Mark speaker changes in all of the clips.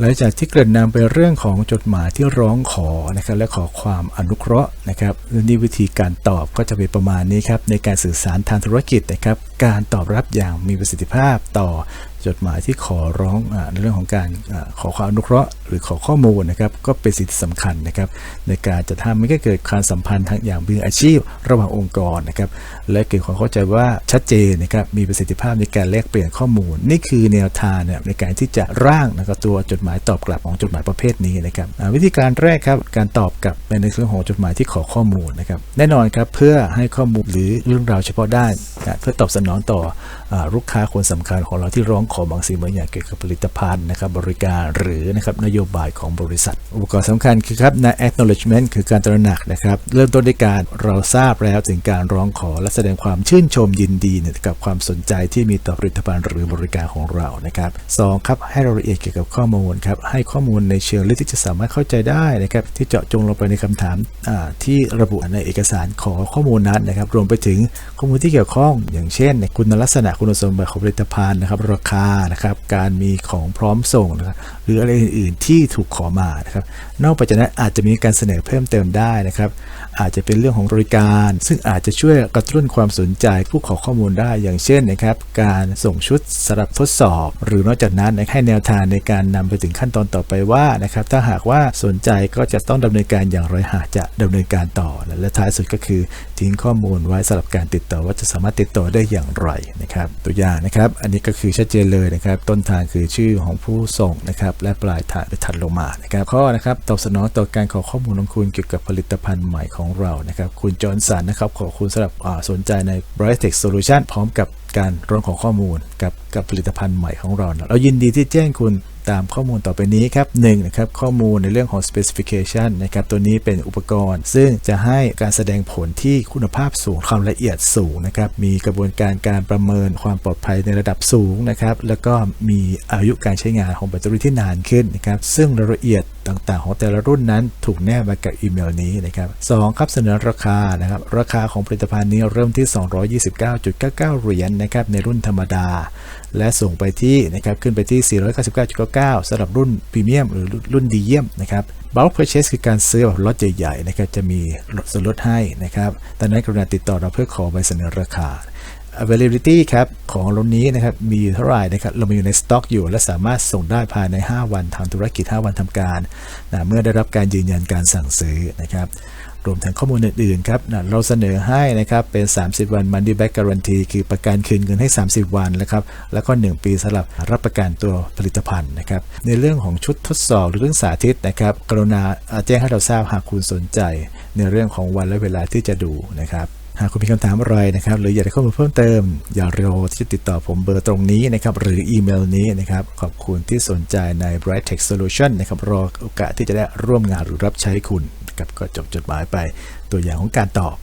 Speaker 1: หลังจากที่เกริ่นนำไปเรื่องของจดหมายที่ร้องขอนะครับและขอความอนุเคราะห์นะครับนี่วิธีการตอบก็จะเป็นประมาณนี้ครับในการสื่อสารทางธุรกิจนะครับการตอบรับอย่างมีประสิทธิภาพต่อ จดหมายที่ขอร้องอในเรื่องของการอขอความอนุเคราะห์หรือขอข้อมูลนะครับก็เป็นสิที่สำคัญนะครับในการจะทำให้เกิดความสัมพันธ์ทางอย่างมืออาชีพ ระหว่างองค์กรนะครับและเกิดความเข้าใจว่าชัดเจนนะครับมีประสิทธิภาพในการแลกเปลี่ยนข้อมูล นี่คือแนวทางนในการที่จะร่างนะครับตัวจดหมายตอบกลับของจดหมายประเภทนี้นะครับวิธีการแรกครับการตอบกลับในเรื่องของจดหมายที่ขอข้อมูลนะครับแน่นอนครับเพื่อให้ข้อมูลหรือเรื่องราวเฉพาะด้าน เพื่อตอบสนองต่ออลูกค้าคนสำคัญของเราที่ร้องขอบางสิ่งบางอย่างเกี่ยวกับผลิตภัณฑ์นะครับบริการหรือนะครับนโยบายของบริษัท อุปกรณ์สำคัญคือครับใน acknowledgement คือการตระหนักนะครับเริ่มต้นด้วยการเราทราบแล้วถึงการร้องขอและแสดงความชื่นชมยินดีกับความสนใจที่มีต่อผลิตภัณฑ์หรือบริการของเรานะครับสองครับให้รายละเอียดเกี่ยวกับข้อมูลครับให้ข้อมูลในเชิงลึกที่จะสามารถเข้าใจได้นะครับที่เจาะจงลงไปในคำถามที่ระบุในเอกสารขอข้อมูลนั้นนะครับรวมไปถึงข้อมูลที่เกี่ยวข้องอย่างเช่นคุณลักษณะคุณสมบัติของผลิตภัณฑ์นะครับ ราคานะครับการมีของพร้อมส่งนะครับหรืออะไรอื่นๆที่ถูกขอมานะครับ นอกไปจากนั้นอาจจะมีการเสนอเพิ่มเติมได้นะครับ อาจจะเป็นเรื่องของบริการ ซึ่งอาจจะช่วยกระตุ้นความสนใจผู้ขอข้อมูลได้อย่างเช่นนะครับการส่งชุดสำหรับทดสอบ หรือนอกจากนั้นให้แนวทางในการนำไปถึงขั้นตอนต่อไปว่านะครับถ้าหากว่าสนใจก็จะต้องดำเนินการอย่างไรหากจะดำเนินการต่อ และท้ายสุดก็คือทิ้งข้อมูลไว้สำหรับการติดต่อว่าจะสามารถติดต่อได้อย่างไรนะครับ ตัวอย่างนะครับ อันนี้ก็คือชัดเจนเลยนะครับ ต้นทางคือชื่อของผู้ส่งนะครับ และปลายทางไปถัดลงมานะครับ ข้อนะครับตอบสนองต่อการขอข้อมูลของคุณเกี่ยวกับผลิตภัณฑ์ใหม่ของเรานะครับ คุณจอห์นสันนะครับ ขอบคุณสำหรับสนใจใน Bright Tech Solution พร้อมกับการร้องขอข้อมูลกับกับผลิตภัณฑ์ใหม่ของเรา เรายินดีที่แจ้งคุณ ตามข้อมูลต่อไปนี้ครับหนึ่งนะครับข้อมูลในเรื่องของ specification นะครับตัวนี้เป็นอุปกรณ์ ซึ่งจะให้การแสดงผลที่คุณภาพสูงความละเอียดสูงนะครับมีกระบวนการการประเมินความปลอดภัยในระดับสูงนะครับแล้วก็มีอายุการใช้งานของแบตเตอรี่ที่นานขึ้นนะครับซึ่งรายละเอียด ต่างๆ ของแต่ละรุ่นนั้นถูกแนบมากับอีเมลนี้นะครับสองครับเสนอราคานะครับราคาของผลิตภัณฑ์นี้เริ่มที่ 229.99 เหรียญนะครับในรุ่นธรรมดา และส่งไปที่นะครับขึ้นไปที่ 499.99สำหรับรุ่นพรีเมียมหรือรุ่นดีเยี่ยมนะครับ bulk purchase คือการซื้อแบบล็อตใหญ่ๆนะครับจะมีส่วนลดให้นะครับดังนั้นกรุณาติดต่อเราเพื่อขอใบเสนอราคา availability ครับของรถนี้นะครับมีอยู่เท่าไหร่นะครับเรามีอยู่ในสต็อกอยู่ และสามารถส่งได้ภายใน 5 วันทางธุรกิจ 5 วันทำการนะเมื่อได้รับการยืนยันการสั่งซื้อนะครับรวมถึงข้อมูลอื่นๆครับนะเราเสนอให้นะครับเป็น 30 วัน money back guarantee คือประกันคืนเงินให้ 30 วันนะครับแล้วก็ 1 ปีสำหรับรับประกันตัวผลิตภัณฑ์นะครับในเรื่องของชุดทดสอบหรือเรื่องสาธิตนะครับกรุณาแจ้งให้เราทราบหากคุณสนใจ ในเรื่องของวันและเวลาที่จะดูนะครับ หากคุณมีคำถามอะไรนะครับหรืออยากได้ข้อมูลเพิ่มเติม อย่ารอที่จะติดต่อผมเบอร์ตรงนี้นะครับหรืออีเมลนี้นะครับขอบคุณที่สนใจใน Bright Tech Solution นะครับรอโอกาสที่จะได้ร่วมงานหรือรับใช้คุณกับก็จบจดหมายไปตัวอย่างของการตอบ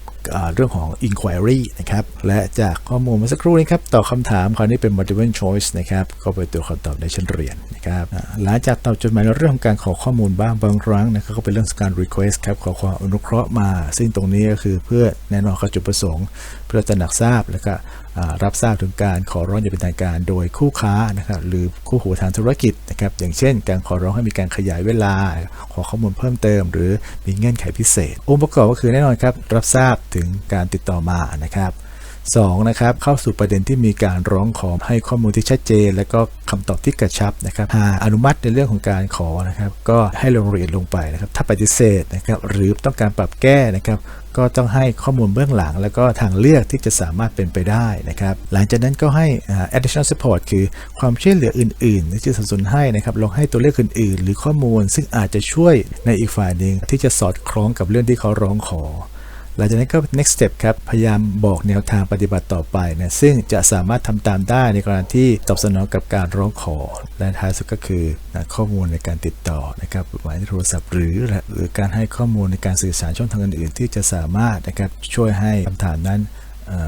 Speaker 1: เรื่องของ inquiry นะครับ และจากข้อมูลเมื่อสักครู่นี้ครับตอบคำถามคราวนี้เป็น multiple choice นะครับ ก็เป็นตัวคำตอบในชั้นเรียนนะครับหลังจากตอบจดหมายในเรื่องของการขอข้อมูลบ้างบางครั้งนะครับก็เป็นเรื่องการ request ครับขอความอนุเคราะห์มา ซึ่งตรงนี้ก็คือเพื่อแน่นอนเขาจุดประสงค์ เพื่อตระหนักทราบแล้วก็รับทราบถึงการขอร้องอย่างเป็นทางการโดยคู่ค้านะครับหรือคู่หูทางธุรกิจนะครับอย่างเช่น การขอร้องให้มีการขยายเวลา ขอข้อมูลเพิ่มเติม หรือมีเงื่อนไขพิเศษ องค์ประกอบก็คือแน่นอนครับรับทราบถึงการติดต่อมานะครับ 2 นะครับเข้าสู่ประเด็นที่มีการร้องขอให้ข้อมูลที่ชัดเจน และก็คำตอบที่กระชับนะครับหากอนุมัติในเรื่องของการขอนะครับ ก็ให้ลงรายละเอียดลงไปนะครับ ถ้าปฏิเสธนะครับ หรือต้องการปรับแก้นะครับ ก็ต้องให้ข้อมูลเบื้องหลัง แล้วก็ทางเลือกที่จะสามารถเป็นไปได้นะครับ หลังจากนั้นก็ให้ additional support คือความช่วยเหลืออื่นๆที่จะสนับสนุนให้นะครับลองให้ตัวเลือกอื่น ๆ หรือข้อมูล ซึ่งอาจจะช่วยในอีกฝ่ายหนึ่งที่จะสอดคล้องกับเรื่องที่เขาร้องขอ หลังจากนั้นก็ next step ครับ พยายามบอกแนวทางปฏิบัติต่อไปนะ ซึ่งจะสามารถทำตามได้ในกรณีที่ตอบสนองกับการร้องขอ และท้ายสุดก็คือนะข้อมูลในการติดต่อนะครับหมายโทรศัพท์หรือหรือการให้ข้อมูลในการสื่อสารช่องทางอื่นๆ ที่จะสามารถนะครับช่วยให้คำถามนั้น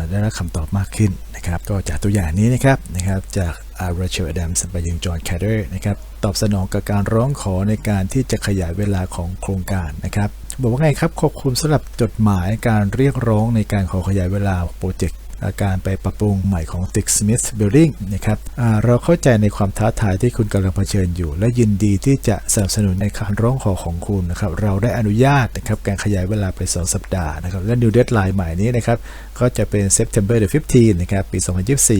Speaker 1: ได้รับคำตอบมากขึ้นนะครับ ก็จากตัวอย่างนี้นะครับนะครับจากอาร์เรเชลแดมส์ไปยังจอห์นแคดเดอร์นะครับตอบสนองกับการร้องขอในการที่จะขยายเวลาของโครงการนะครับ บอกว่าไงครับ ขอบคุณสำหรับจดหมายการเรียกร้องในการขอขยายเวลาโปรเจกต์อาการไปปรับปรุงใหม่ของตึก Smith Building นะครับเราเข้าใจในความท้าทายที่คุณกำลังเผชิญอยู่ และยินดีที่จะสนับสนุนในการร้องขอของคุณนะครับ เราได้อนุญาตนะครับการขยายเวลาไป 2 สัปดาห์นะครับ และ new deadline ใหม่นี้นะครับ ก็จะเป็น September the 15นะครับ ปี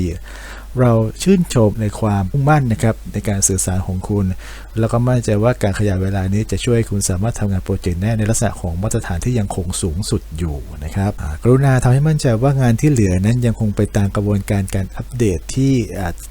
Speaker 1: 2024 เราชื่นชมในความมุ่งมั่นนะครับในการสื่อสารของคุณ แล้วก็มั่นใจว่าการขยายเวลานี้จะช่วยให้คุณสามารถทำงานโปรเจกต์แน่ในลักษณะของมาตรฐานที่ยังคงสูงสุดอยู่นะครับกรุณาทำให้มั่นใจว่างานที่เหลือนั้นยังคงไปตามกระบวนการการอัปเดตที่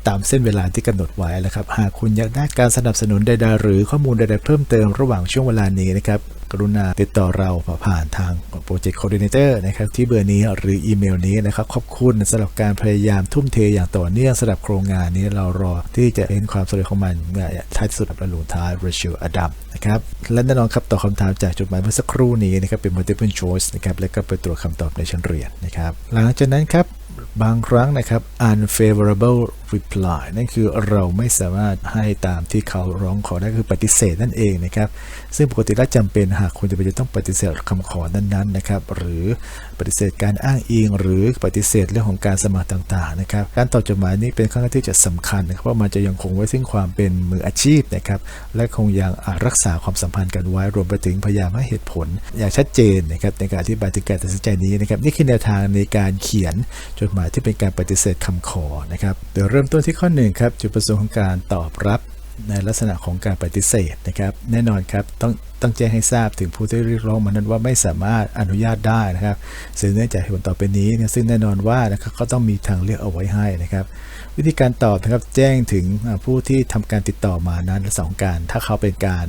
Speaker 1: ตามเส้นเวลาที่กำหนดไว้นะครับหากคุณอยากได้การสนับสนุนใดๆหรือข้อมูลใดๆเพิ่มเติมระหว่างช่วงเวลานี้นะครับ กรุณาติดต่อเราผ่านทางโปรเจกต์ Coordinator นะครับที่เบอร์นี้หรืออีเมลนี้นะครับขอบคุณสำหรับการพยายามทุ่มเทอย่างต่อเนื่องสำหรับโครงงานนี้เรารอที่จะเห็นความสำเร็จของมันเมื่อท้ายสุดและลงท้าย Rachel Adam นะครับและแน่นอนครับตอบคำถามจากจดหมายเมื่อสักครู่นี้นะครับเป็น multiple choice นะครับและก็เป็นตัวจคำตอบในชั้นเรียนนะครับหลังจากนั้นครับบางครั้งนะครับ unfavorable reply นั่นคือเราไม่สามารถให้ตามที่เขาร้องขอได้คือปฏิเสธนั่นเองนะครับ ซึ่งปกติแล้วจำเป็นหากคุณจะไปจะต้องปฏิเสธคำขอนั้นๆนะครับ หรือปฏิเสธการอ้างอิง หรือปฏิเสธเรื่องของการสมัครต่างๆนะครับ การตอบจดหมายนี้เป็นข้อที่จะสำคัญนะครับเพราะมันจะยังคงไว้ซึ่งความเป็นมืออาชีพนะครับ และคงยังรักษาความสัมพันธ์กันไว้รวมไปถึงพยายามให้เหตุผล อย่างชัดเจนนะครับในการอธิบายถึงการตัดสินใจนี้นะครับ นี่คือแนวทางในการเขียนจดหมายที่เป็นการปฏิเสธคำขอนะครับเดี๋ยเริ่มต้นที่ข้อหนึ่งครับจุดประสงค์ของการตอบรับในลักษณะของการปฏิเสธนะครับ แน่นอนครับต้องต้องแจ้งให้ทราบถึงผู้ที่เรียกร้องมานั้นว่าไม่สามารถอนุญาตได้นะครับซึ่งเนื่องจากเหตุผลต่อไปนี้เนี่ยซึ่งแน่นอนว่านะครับก็ต้องมีทางเลือกเอาไว้ให้นะครับ วิธีการตอบนะครับแจ้งถึงผู้ที่ทำการติดต่อมานั้นสองการ ถ้าเขาเป็นการ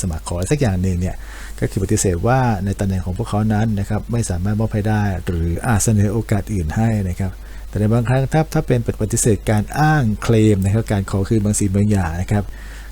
Speaker 1: สมัครขอสักอย่างหนึ่งเนี่ยก็คือปฏิเสธว่าในตำแหน่งของพวกเขานั้นนะครับไม่สามารถมอบให้ได้ หรืออาจเสนอโอกาสอื่นให้นะครับ แต่ในบางครั้งถ้าถ้าเป็นปฏิเสธการอ้างเคลมนะครับการขอคืนบางสิ่งบางอย่างนะครับ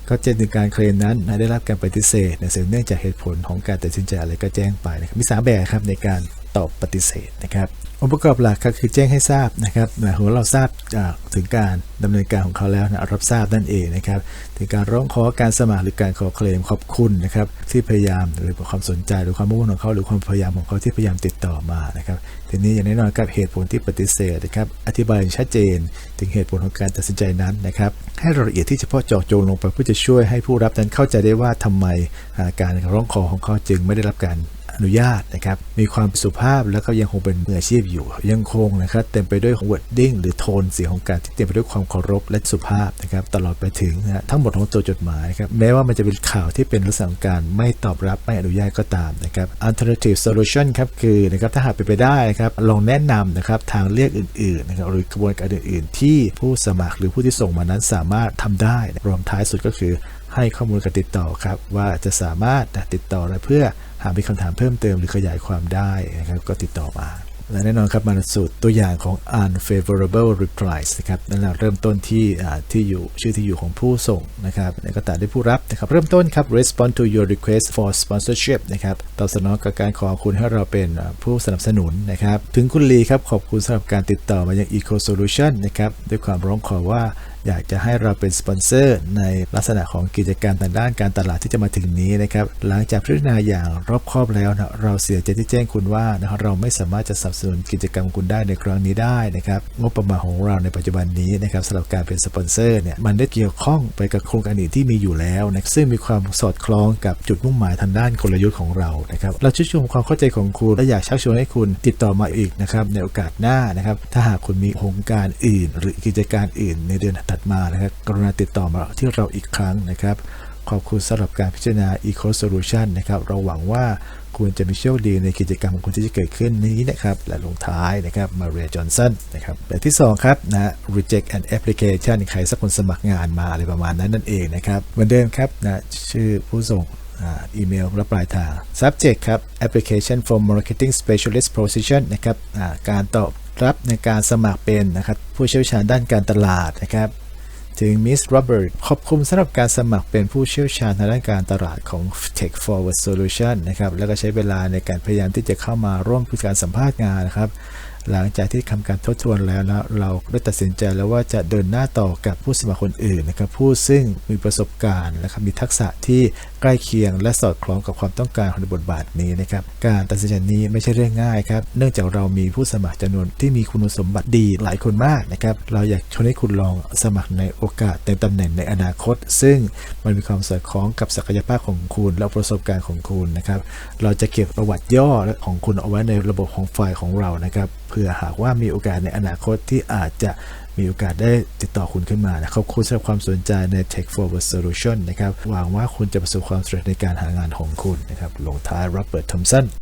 Speaker 1: ก็เจ้งถึงการเคลมนั้นได้รับการปฏิเสธเนื่องจากเหตุผลของการตัดสินใจอะไรก็แจ้งไปนะครับมีสาแบบครับในการ ตอบปฏิเสธนะครับองค์ประกอบหลักก็คือแจ้งให้ทราบนะครับหมายความเราทราบจากถึงการดำเนินการของเขาแล้วนะรับทราบนั่นเองนะครับถึงการร้องขอการสมัครหรือการขอเคลมขอบคุณนะครับที่พยายามหรือความสนใจหรือความมุ่งมั่นของเขาหรือความพยายามของเขาที่พยายามติดต่อมานะครับทีนี้อย่างแน่นอนกับเหตุผลที่ปฏิเสธนะครับอธิบายชัดเจน ถึงเหตุผลของการตัดสินใจนั้นนะครับให้รายละเอียดที่เฉพาะเจาะจงลงไปเพื่อจะช่วยให้ผู้รับนั้นเข้าใจได้ว่าทำไมการร้องขอของเขาจึงไม่ได้รับการ อนุญาตนะครับ มีความสุภาพแล้วก็ยังคงเป็นมืออาชีพอยู่ ยังคงนะครับเต็มไปด้วย wording หรือโทนเสียงของการที่เต็มไปด้วยความเคารพและสุภาพนะครับตลอดไปถึงนะทั้งหมดของตัวจดหมายครับแม้ว่ามันจะเป็นข่าวที่เป็นลักษณะของการไม่ตอบรับไม่อนุญาตก็ตามนะครับ alternative solution ครับคือนะครับถ้าหากเป็นไปได้นะครับลองแนะนำนะครับทางเลือกอื่นๆนะครับหรือกระบวนการอื่น ๆ ที่ผู้สมัครหรือผู้ที่ส่งมานั้นสามารถทำได้รวมท้ายสุดก็คือให้ข้อมูลการติดต่อครับว่าจะสามารถติดต่อได้เพื่อ หากมีคำถามเพิ่มเติมหรือขยายความได้นะครับก็ติดต่อมาและแน่นอนครับมาสู่ตัวอย่างของ unfavorable replies นะครับนั่นแหละเริ่มต้นที่ที่อยู่ชื่อที่อยู่ของผู้ส่งนะครับแล้วก็ตามด้วยผู้รับนะครับ เริ่มต้นครับ respond to your request for sponsorship นะครับตอบสนองกับการขอคุณให้เราเป็นผู้สนับสนุนนะครับ ถึงคุณลีครับ ขอบคุณสำหรับการติดต่อมายัง Eco Solution นะครับด้วยความร้องขอว่า อยากจะให้เราเป็นสปอนเซอร์ในลักษณะของกิจการทางด้านการตลาดที่จะมาถึงนี้นะครับหลังจากพิจารณาอย่างรอบคอบแล้วนะเราเสียใจที่แจ้งคุณว่านะครับเราไม่สามารถจะสนับสนุนกิจกรรมของคุณได้ในครั้งนี้ได้นะครับงบประมาณของเราในปัจจุบันนี้นะครับสำหรับการเป็นสปอนเซอร์เนี่ยมันได้เกี่ยวข้องไปกับโครงการอื่นที่มีอยู่แล้วนะซึ่งมีความสอดคล้องกับจุดมุ่งหมายทางด้านกลยุทธ์ของเรานะครับเราชื่นชมความเข้าใจของคุณและอยากชักชวนให้คุณติดต่อมาอีกนะครับในโอกาสหน้านะครับถ้าหากคุณมีโครงการอื่น หรือกิจการอื่นในเดือนถัดมานะครับ กรุณาติดต่อมาที่เราอีกครั้งนะครับ ขอบคุณสำหรับการพิจารณา Eco Solution นะครับ เราหวังว่าคุณจะมีโชคดีในกิจกรรมของคุณที่จะเกิดขึ้นนี้นะครับ และลงท้ายนะครับมาเรียจอห์นสันนะครับแบบที่ 2 ครับนะ reject an application ใครสักคนสมัครงานมาอะไรประมาณนั้นนั่นเองนะครับเหมือนเดิมครับนะชื่อผู้ส่งอีเมลและปลายทาง subject ครับ application for marketing specialist position นะครับการตอบ รับในการสมัครเป็นนะครับผู้เชี่ยวชาญด้านการตลาดนะครับถึงมิสโรเบิร์ตขอบคุณสำหรับการสมัครเป็นผู้เชี่ยวชาญทางด้านการตลาดของ Tech Forward Solution นะครับแล้วก็ใช้เวลาในการพยายามที่จะเข้ามาร่วมการสัมภาษณ์งานนะครับ หลังจากที่ทำการทบทวนแล้วนะเราได้ตัดสินใจแล้วว่าจะเดินหน้าต่อกับผู้สมัครคนอื่นนะครับผู้ซึ่งมีประสบการณ์นะครับมีทักษะที่ใกล้เคียง และสอดคล้องกับความต้องการของบทบาทนี้นะครับการตัดสินใจนี้ไม่ใช่เรื่องง่ายครับเนื่องจากเรามีผู้สมัครจำนวนที่มีคุณสมบัติดีหลายคนมากนะครับเราอยากชวนให้คุณลองสมัครในโอกาสในตำแหน่งในอนาคต ซึ่งมันมีความสอดคล้องกับศักยภาพของคุณ และประสบการณ์ของคุณนะครับเราจะเก็บประวัติย่อของคุณเอาไว้ในระบบของไฟล์ของเรานะครับเผื่อหากว่ามีโอกาสในอนาคตที่อาจจะมีโอกาสได้ติดต่อคุณขึ้นมานะขอบคุณสำหรับความสนใจใน Tech Forward Solution นะครับหวังว่าคุณจะประสบความสำเร็จในการหางานของคุณนะครับลงท้ายรับเปิดทอมสัน